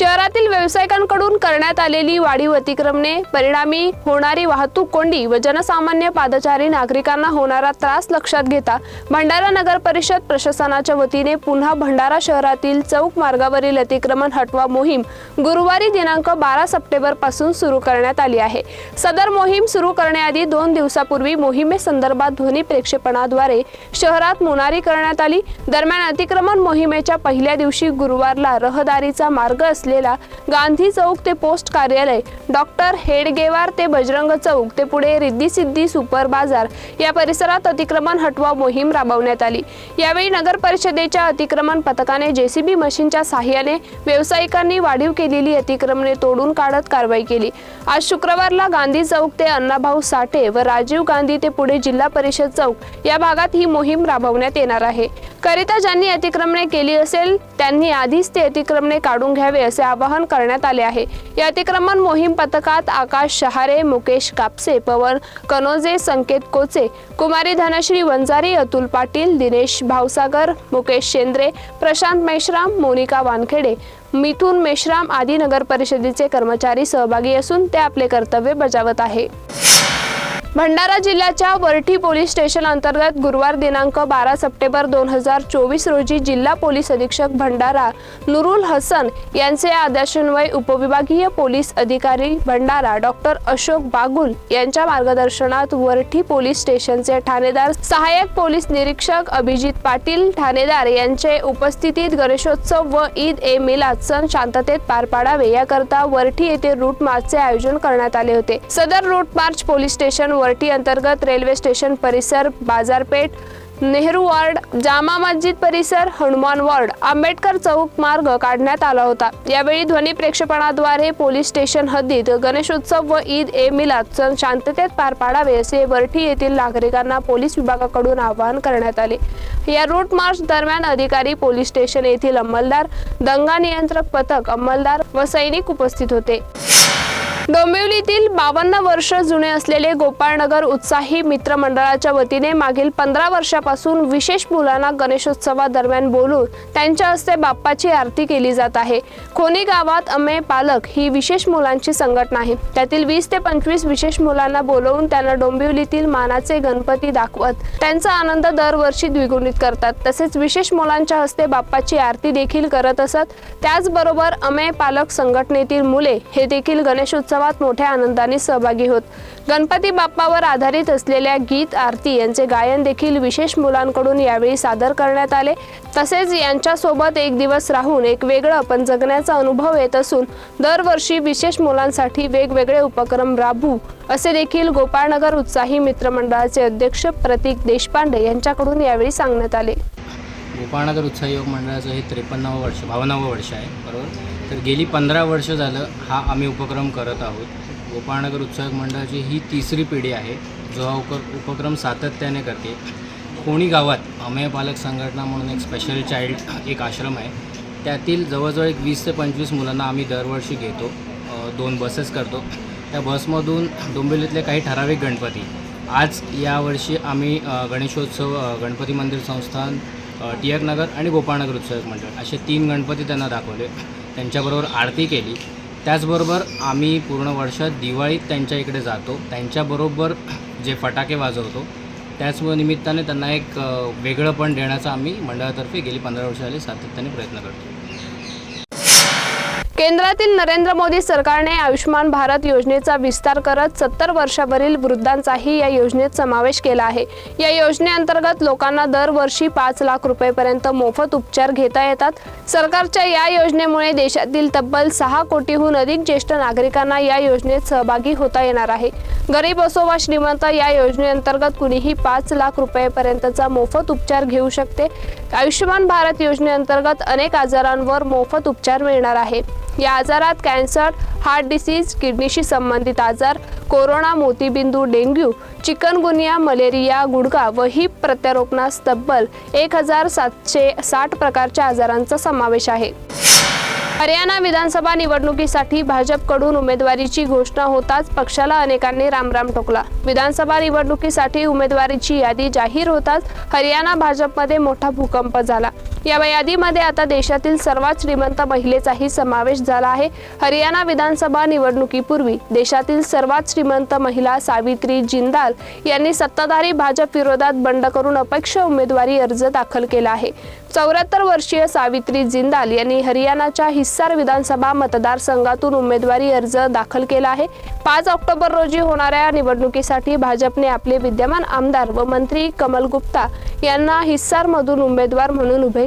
शहरातील व्यावसायिकांकडून करण्यात आलेली वाढीव अतिक्रमणे परिणामी होणारी वाहतूक कोंडी व जनसामान्य पादचारी नागरिकांना होणारा त्रास लक्षात घेता भंडारा नगर परिषद प्रशासनाच्या वतीने पुन्हा भंडारा शहरातील चौक मार्गावरील अतिक्रमण हटवा मोहीम गुरुवारी दिनांक बारा सप्टेंबरपासून सुरू करण्यात आली आहे. सदर मोहीम सुरू करण्याआधी दोन दिवसापूर्वी मोहिमेसंदर्भात ध्वनी प्रक्षेपणाद्वारे शहरात मोनारी करण्यात आली. दरम्यान अतिक्रमण मोहिमेच्या पहिल्या दिवशी गुरुवारला रहदारीचा मार्ग असलेला गांधी चौक ते पोस्ट कार्यालय डॉक्टर हेडगेवार ते बजरंग चौक ते पुढे रिद्धी सिद्धी सुपर बाजार या परिसरात अतिक्रमण हटवा मोहीम राबवण्यात आली. यावेळी नगर परिषदेच्या अतिक्रमण पथकाने जेसीबी मशीनच्या साह्याने व्यावसायिकांनी वाढीव केलेली अतिक्रमणे तोडून काढत कारवाई केली. आज शुक्रवारला गांधी चौक ते अण्णाभाऊ साठे व राजीव गांधी ते पुढे जिल्हा परिषद चौक या भागात ही मोहीम राबवण्यात येणार आहे. करिता ज्यांनी अतिक्रमणे केली असेल त्यांनी आधीच ते अतिक्रमणे काढून घ्यावे असे आवाहन करण्यात आले आहे. या अतिक्रमण मोहीम पथकात आकाश शहारे मुकेश कापसे पवन कनोजे संकेत कोचे कुमारी धनश्री वंजारी अतुल पाटील दिनेश भावसागर मुकेश शेंद्रे प्रशांत मेश्राम मोनिका वानखेडे मिथुन मेश्राम आदी नगर परिषदेचे कर्मचारी सहभागी असून ते आपले कर्तव्य बजावत आहे. भंडारा जिल्ह्याच्या वरठी पोलीस स्टेशन अंतर्गत गुरुवार दिनांक बारा सप्टेंबर दोन हजार चोवीस रोजी जिल्हा पोलीस अधीक्षक भंडारा नुरुल हसन यांचे आदेशान्वये उपविभागीय पोलीस अधिकारी भंडारा डॉक्टर अशोक बागुल यांच्या मार्गदर्शनात वरठी पोलीस स्टेशनचे ठाणेदार सहाय्यक पोलीस निरीक्षक अभिजित पाटील ठाणेदार यांचे उपस्थितीत गणेशोत्सव व ईद ए मिलाद सण शांततेत पार पाडावे याकरता वरठी येथे रूट मार्चचे आयोजन करण्यात आले होते. सदर route march police station Warthi अंतर्गत रेल्वे स्टेशन परिसर बाजारपेठ नेहरू वार्ड जामा मस्जिद परिसर हनुमान वार्ड आंबेडकर चौक मार्ग काढण्यात आला होता. यावेळी ध्वनी प्रेक्षेपणाद्वारे पोलीस स्टेशन हद्दीत गणेशोत्सव व ईद ए मिलाद सण शांततेत पार पाडावे असे वरठी येथील नागरिकांना पोलीस विभागाकडून आवाहन करण्यात आले. या रूट मार्च दरम्यान अधिकारी पोलीस स्टेशन येथील अंमलदार दंगा नियंत्रक पथक अंमलदार व सैनिक उपस्थित होते. डोंबिवलीतील बावन्न वर्ष जुने असलेले गोपाळनगर उत्साही मित्र मंडळाच्या वतीने मागील पंधरा वर्षापासून विशेष मुलांना गणेशोत्सवादरम्यान बोलून त्यांच्या हस्ते बाप्पाची आरती केली जात आहे. खोनी गावात अमे पालक ही विशेष मुलांची संघटना आहे. त्यातील वीस ते पंचवीस विशेष मुलांना बोलवून त्यांना डोंबिवलीतील मानाचे गणपती दाखवत त्यांचा आनंद दरवर्षी द्विगुणित करतात. तसेच विशेष मुलांच्या हस्ते बाप्पाची आरती देखील करत असत. त्याचबरोबर अमे पालक संघटनेतील मुले हे देखील उत्सवात मोठ्या आनंदाने सहभागी होत. गणपती बाप्पावर आधारित असलेल्या गीत आरती यांचे गायन देखील विशेष मुलांकडून यावेळी सादर करण्यात आले. तसेच यांच्यासोबत एक दिवस राहून एक वेगळं पण जगण्याचा अनुभव येत असून दरवर्षी विशेष मुलांसाठी वेगवेगळे उपक्रम राबवू असे देखील गोपाळनगर उत्साही मित्रमंडळाचे अध्यक्ष प्रतीक देशपांडे यांच्याकडून यावेळी सांगण्यात आले. गोपाळनगर उत्साह योग मंडळाचं हे त्रेपन्नावं वर्ष भावनावं वर्ष आहे. बरोबर? तर गेली पंधरा वर्ष झालं हा आम्ही उपक्रम करत आहोत. गोपाळनगर उत्साह मंडळाची ही तिसरी पिढी आहे. जो हा उप उपक्रम सातत्याने करते. कोणी गावात अमेय पालक संघटना म्हणून एक स्पेशल चाइल्ड एक आश्रम आहे. त्यातील जवळजवळ एक वीस ते पंचवीस मुलांना आम्ही दरवर्षी घेतो. दोन बसेस करतो. त्या बसमधून डोंबिवलीतले काही ठराविक गणपती. आज यावर्षी आम्ही गणेशोत्सव गणपती मंदिर संस्थान टिळकनगर आणि गोपाळनगर उत्सव मंडळ असे तीन गणपती त्यांना दाखवले. त्यांच्याबरोबर आरती केली. त्याचबरोबर आम्ही पूर्ण वर्षात दिवाळीत त्यांच्या इकडे जातो. त्यांच्याबरोबर जे फटाके वाजवतो त्याच निमित्ताने त्यांना एक वेगळं पण देण्याचा आम्ही मंडळातर्फे गेली पंधरा वर्ष झाली सातत्याने प्रयत्न करतो. केंद्रातील नरेंद्र मोदी सरकारने आयुष्यमान भारत योजनेचा विस्तार करत सत्तर वर्षावरील वृद्धांचाही या योजनेत समावेश केला आहे. या योजनेअंतर्गत लोकांना दरवर्षी पाच लाख रुपयेपर्यंत मोफत उपचार घेता येतात. सरकारच्या या योजनेमुळे देशातील तब्बल सहा कोटीहून अधिक ज्येष्ठ नागरिकांना या योजनेत सहभागी होता येणार आहे. गरीब असो वा श्रीमंत या योजनेअंतर्गत कुणीही पाच लाख रुपयेपर्यंतचा मोफत उपचार घेऊ शकते. आयुष्यमान भारत योजनेअंतर्गत अनेक आजारांवर मोफत उपचार मिळणार आहे. या आजारात कॅन्सर हार्ट डिसीज किडनीशी संबंधित आजार कोरोना मोतीबिंदू डेंग्यू चिकनगुनिया मलेरिया गुडघा व हिप प्रत्यारोपणास तब्बल एक हजार सातशे साठ प्रकारच्या आजारांचा समावेश आहे. हरियाणा विधानसभा निवडणुकीसाठी भाजपकडून उमेदवारीची घोषणा होताच पक्षाला अनेकांनी रामराम ठोकला. विधानसभा निवडणुकीसाठी उमेदवारीची यादी जाहीर होताच हरियाणा भाजपमध्ये मोठा भूकंप झाला. या यादीमध्ये आता देशातील सर्वात श्रीमंत महिलेचाही समावेश झाला आहे. हरियाणा विधानसभा निवडणुकीपूर्वी देशातील सर्वात श्रीमंत महिला सावित्री जिंदाल यांनी सत्ताधारी भाजप विरोधात बंड करून अपक्ष उमेदवारी अर्ज दाखल केला आहे. चौऱ्याहत्तर वर्षीय सावित्री जिंदाल यांनी हरियाणाच्या हिस्सार विधानसभा मतदारसंघातून उमेदवारी अर्ज दाखल केला आहे. पाच ऑक्टोबर रोजी होणाऱ्या निवडणुकीसाठी भाजपने आपले विद्यमान आमदार व मंत्री कमल गुप्ता यांना हिस्सारमधून उमेदवार म्हणून उभे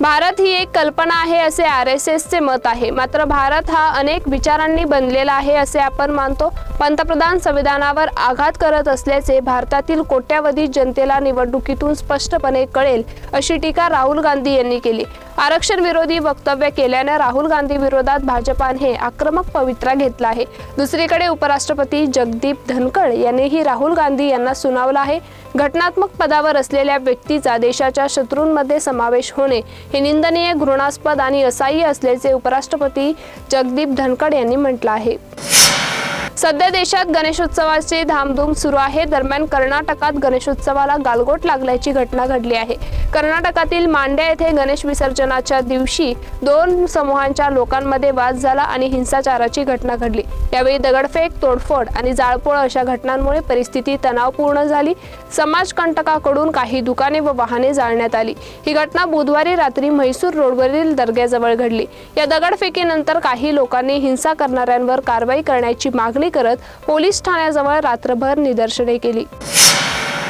भारत ही एक कल्पना आहे असे आर एस एसचे मत आहे. मात्र भारत हा अनेक विचारांनी बनलेला आहे असे आपण मानतो. पंतप्रधान संविधानावर आघात करत असल्याचे भारतातील कोट्यावधी जनतेला निवडणुकीतून स्पष्टपणे कळेल अशी टीका राहुल गांधी यांनी केली. आरक्षण विरोधी वक्तव्य केल्याने राहुल गांधी विरोधात भाजपाने आक्रमक पवित्रा घेतला आहे. दुसरीकडे उपराष्ट्रपती जगदीप धनखड यांनीही राहुल गांधी यांना सुनावलं आहे. घटनात्मक पदावर असलेल्या व्यक्तीचा देशाच्या शत्रूंमध्ये समावेश होणे हे निंदनीय घृणास्पद आणि असह्य असल्याचे उपराष्ट्रपती जगदीप धनखड यांनी म्हटलं आहे. सध्या देशात गणेशोत्सवाची धामधूम सुरू आहे. दरम्यान कर्नाटकात गणेशोत्सवाला गालगोट लागल्याची घटना घडली आहे. कर्नाटकातील मांड्या येथे गणेश विसर्जनाच्या दिवशी दोन समूहांच्या लोकांमध्ये वाद झाला आणि हिंसाचाराची घटना घडली. यावेळी दगडफेक तोडफोड आणि जाळपोळ अशा घटनांमुळे परिस्थिती तणावपूर्ण झाली. समाजकंटकाकडून काही दुकाने व वाहने जाळण्यात आली. ही घटना बुधवारी रात्री म्हैसूर रोडवरील दर्ग्याजवळ घडली. या दगडफेकीनंतर काही लोकांनी हिंसा करणाऱ्यांवर कारवाई करण्याची मागणी मागणी करत पोलीस ठाण्याजवळ रात्रभर निदर्शने केली.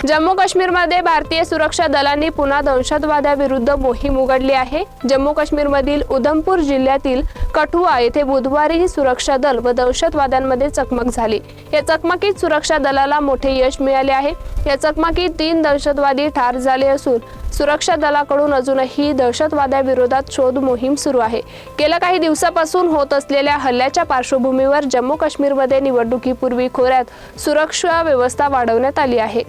जम्मू काश्मीरमध्ये भारतीय सुरक्षा दलांनी पुन्हा दहशतवाद्याविरुद्ध मोहीम उघडली आहे. जम्मू काश्मीरमधील उधमपूर जिल्ह्यातील कठुआ येथे बुधवारीही सुरक्षा दल व दहशतवाद्यांमध्ये चकमक झाली. या चकमकीत सुरक्षा दलाला मोठे यश मिळाले आहे. या चकमकीत तीन दहशतवादी ठार झाले असून सुरक्षा दलाकडून अजूनही दहशतवाद्याविरोधात शोध मोहीम सुरू आहे. गेल्या काही दिवसापासून होत असलेल्या हल्ल्याच्या पार्श्वभूमीवर जम्मू काश्मीरमध्ये निवडणुकीपूर्वी खोऱ्यात सुरक्षा व्यवस्था वाढवण्यात आली आहे.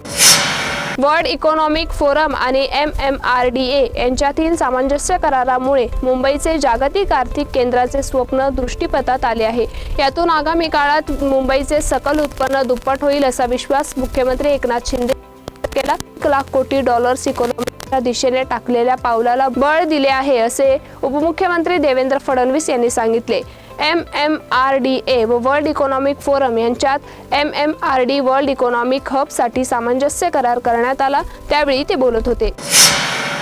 वर्ल्ड इकॉनॉमिक फोरम आणि M M R D A यांच्यातील सामंजस्य करारामुळे मुंबईचे जागतिक आर्थिक केंद्राचे स्वप्न दृष्टीपथात आले आहे. यातून आगामी काळात मुंबईचे सकल उत्पन्न दुप्पट होईल असा विश्वास मुख्यमंत्री एकनाथ शिंदे केला. लाख कोटी डॉलर्स या दिशेने टाकलेल्या पावलाला बळ दिले आहे असे उपमुख्यमंत्री देवेंद्र फडणवीस यांनी सांगितले. M M R D A व वर्ल्ड इकॉनॉमिक फोरम यांच्यात M M R D world economic हबसाठी सामंजस्य करार करण्यात आला त्यावेळी ते बोलत होते.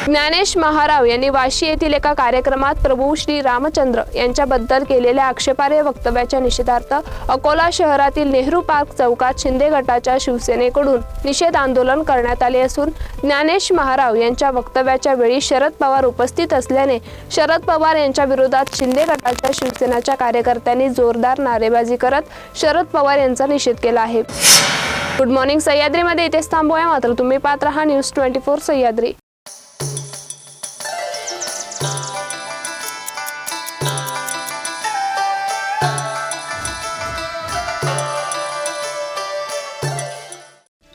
ज्ञानेश महाराव यांनी वाशी येथील एका कार्यक्रमात प्रभू श्री रामचंद्र यांच्याबद्दल केलेल्या आक्षेपार्ह वक्तव्याच्या निषेधार्थ अकोला शहरातील नेहरू पार्क चौकात शिंदे गटाच्या शिवसेनेकडून निषेध आंदोलन करण्यात आले असून ज्ञानेश महाराव यांच्या वक्तव्याच्या वेळी शरद पवार उपस्थित असल्याने शरद पवार यांच्या विरोधात शिंदे गटाच्या शिवसेनाच्या कार्यकर्त्यांनी जोरदार नारेबाजी करत शरद पवार यांचा निषेध केला आहे. गुड मॉर्निंग सह्याद्रीमध्ये इथेच थांबूया. मात्र तुम्ही पात्र हा न्यूज ट्वेंटी फोर सह्याद्री.